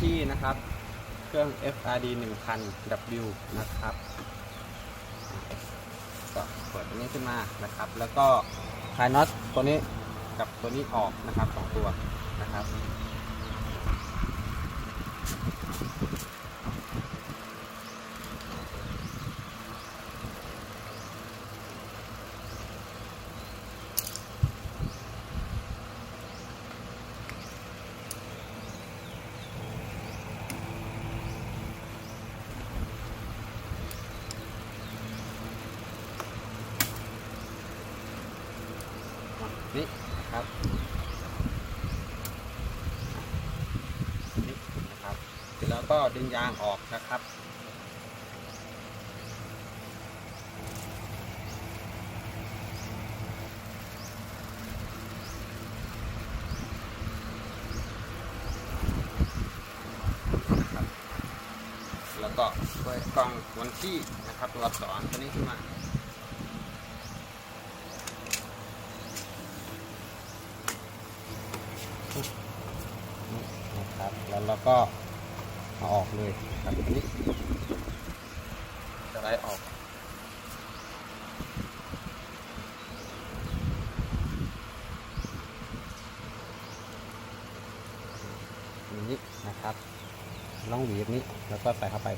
ที่นะครับ เครื่อง FRD 1000 W นะครับก็เปิดตัวนี้ขึ้นมานะครับ แล้วก็คลายน็อตตัวนี้กับตัวนี้ออกนะครับสองตัวนะครับ นี่นะครับนี่นะครับ เสร็จแล้วก็ดึงยางออกนะครับแล้วก็เปิดกล่องวันที่นะครับตัวอักษรตัวนี้ขึ้นมา นี่นะครับ แล้วเราก็เอาออกเลยครับอันนี้จะได้ออกอย่างนี้นะครับล่องหวีแบบนี้แล้วก็ใส่เข้าไป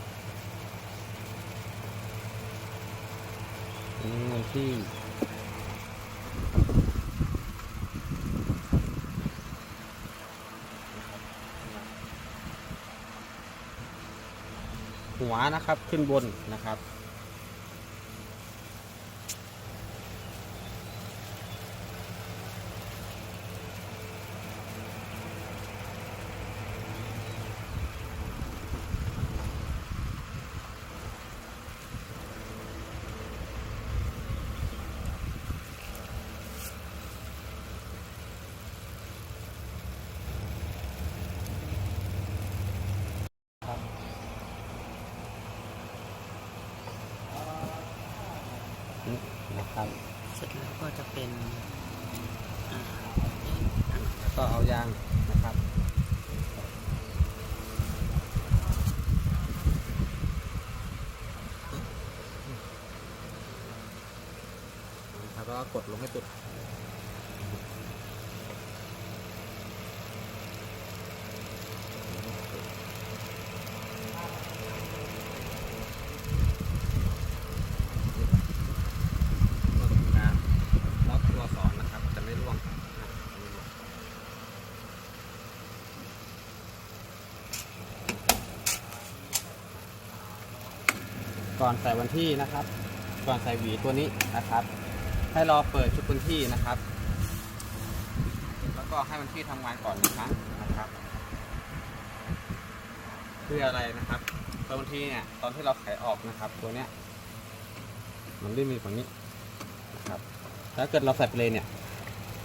อันนี่มันที่ หัวนะครับขึ้นบนนะครับ นี่นะ ครับ เสร็จแล้วก็จะเป็นอ่าแล้วก็เอายางนะครับนะครับแล้วก็กดลงให้สุดก็ทำการล็อกตัวสอนนะครับ จะไม่ร่วงนะจะไม่ร่วง ก่อนใส่วันที่นะครับ ก่อนใส่หวีตัวนี้นะครับ ให้รอเปิดชุดวันที่นะครับ แล้วก็ให้วันที่ทำงานก่อนนึ่งครั้งนะครับ เพื่ออะไรนะครับเพราะบางทีเนี่ยตอนที่เราไขออกนะครับ ตัวเนี้ยมันไม่มีฝั่งนี้นะครับถ้าเกิดเราใส่ไปเลยเนี่ย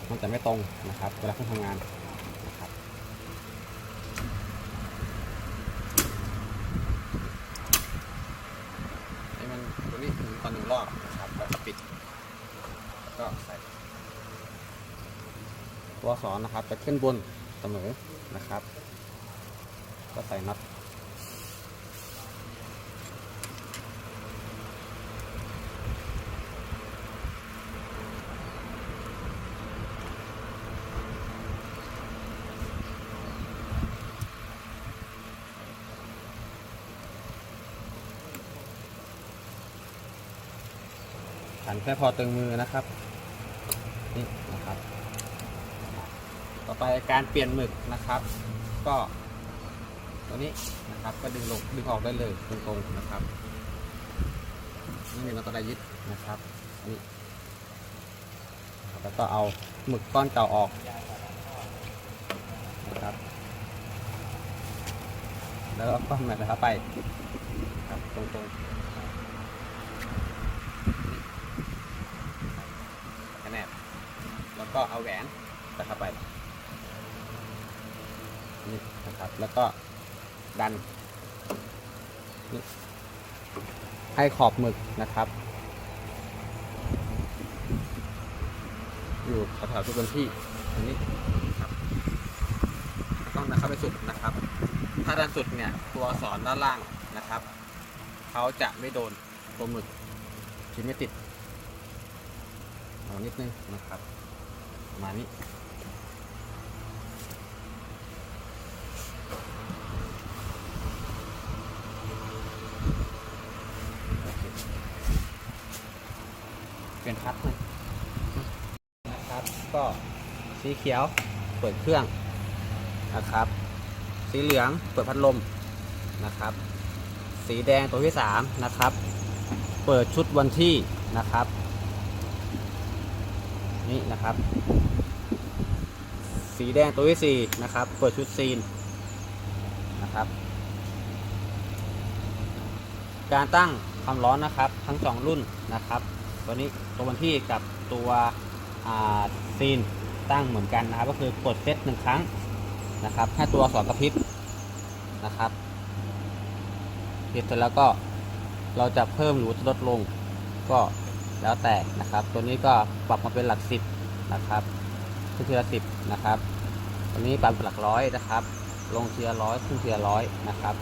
มันจะไม่ตรงนะครับเวลาเครื่งทำงานนะครับ ให้มันตัวนี้ถึงตอนหนึ่ง รอบนะครับแล้วก็ปิดแล้วก็ใส่ตัวสอนนะครับจะขึ้นบนเสมอนะครับ ก็ใส่น็อต แค่พอตึงมือนะครับนี่นะครับ ต่อไปการเปลี่ยนหมึกนะครับ ก็ตัวนี้นะครับ ก็ดึงลงดึงออกได้เลยตรงๆนะครับนี่มีเราก็ได้ยึดนะครับนี่แล้วก็เอาหมึกก้อนเก่าออกนะครับ แล้วเอาก้อนใหม่นะครับไปครับตรงๆนี่แนบแล้ว ก็เอาแหวนใส่เข้าไปนี่นะครับ แล้วก็ดันให้ขอบหมึกนะครับ อยู่แถวๆทุกพื้นที่อันนี้ครับต้องนะครับไปสุดนะครับ ถ้าดันสุดเนี่ยตัวอักษรด้านล่างนะครับเขาจะไม่โดนตัวหมึกชิ้นไม่ติดเอานิดนึงนะครับ ประมาณนี้เเปลี่ยนพัดเลยนะครับ ก็สีเขียวเปิดเครื่องนะครับ สีเหลืองเปิดพัดลมนะครับ สีแดงตัวที่3นะครับ เปิดชุดวันที่นะครับ นี่นะครับ สีแดงตัวที่4นะครับ เปิดชุดซีนนะครับ การตั้งความร้อนนะครับ ทั้ง2รุ่นนะครับ ตัวนี้ตัววันที่กับตัวซีนตั้งเหมือนกันนะครับ ก็คือกดเซตหนึ่งครั้งนะครับให้ตัวสอักระพริบนะครับเสร็จแล้วก็เราจะเพิ่มหรือจะลดลงก็ แล้วแต่นะครับ ตัวนี้ก็ปรับมาเป็นหลักสิบนะครับขึ้นทีละสิบนะครับตัวนี้ปรับเป็นหลักร้อยนะครับ ลงเทีละร้อยขึ้นเทีละร้อยนะครับ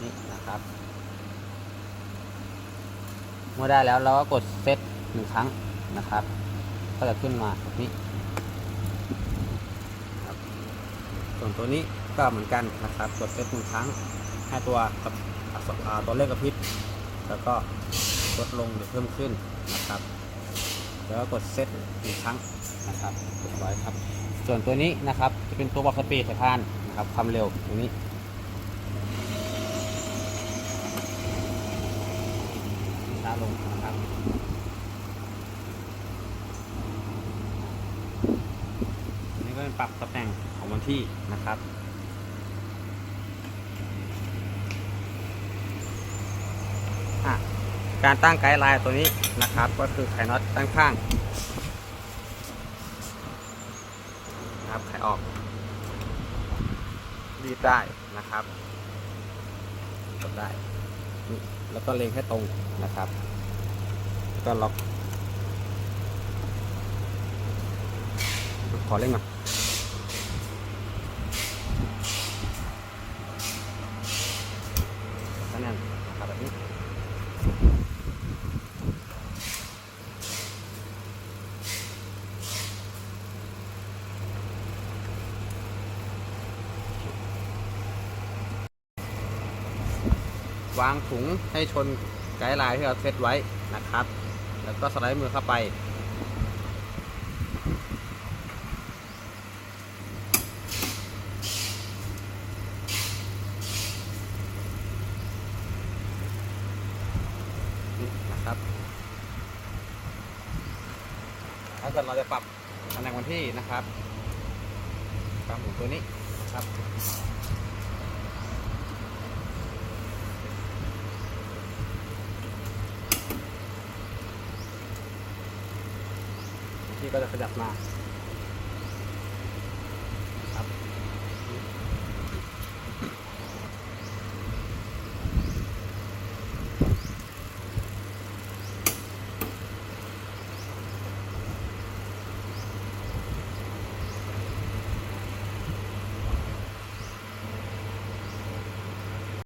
นี่นะครับ เมื่อได้แล้วเราก็กดเซตหนึ่งครั้งนะครับ ก็จะขึ้นมาแบบนี้ครับส่วนตัวนี้ก็เหมือนกันนะครับ กดเซตหนึ่งครั้ง ให้ตัวกับอักษราตัวเลขกระพริบแล้วก็ลดลงหรือเพิ่มขึ้นนะครับ แล้วกกดเซตหนึ่งครั้งนะครับเรียบร้อยครับ ส่วนตัวนี้นะครับจะเป็นตัวบอกสปีดสายพานนะครับความเร็วตรงนี้ช้าลงนะครับนนี้ก็เป็นปรับตำแหน่งของวันที่นะครับ อะ การตั้งไกด์ไลน์ตัวนี้นะครับ ก็คือไขน็อตด้านข้างนะครับไขออกรีดได้นะครับกดได้ แล้วก็เล็งให้ตรงนะครับก็ล็อกขอเร่งมาก็แน่นนะครับแบบนี้ วางถุงให้ชนไกด์ไลน์ที่เราเซตไว้นะครับ แล้วก็สไลด์มือเข้าไป นะครับถ้าเกิดเราจะปรับตำแหน่งวันที่นะครับปรับหมุนตัวนี้นะครับ ที่ก็จะขยับมา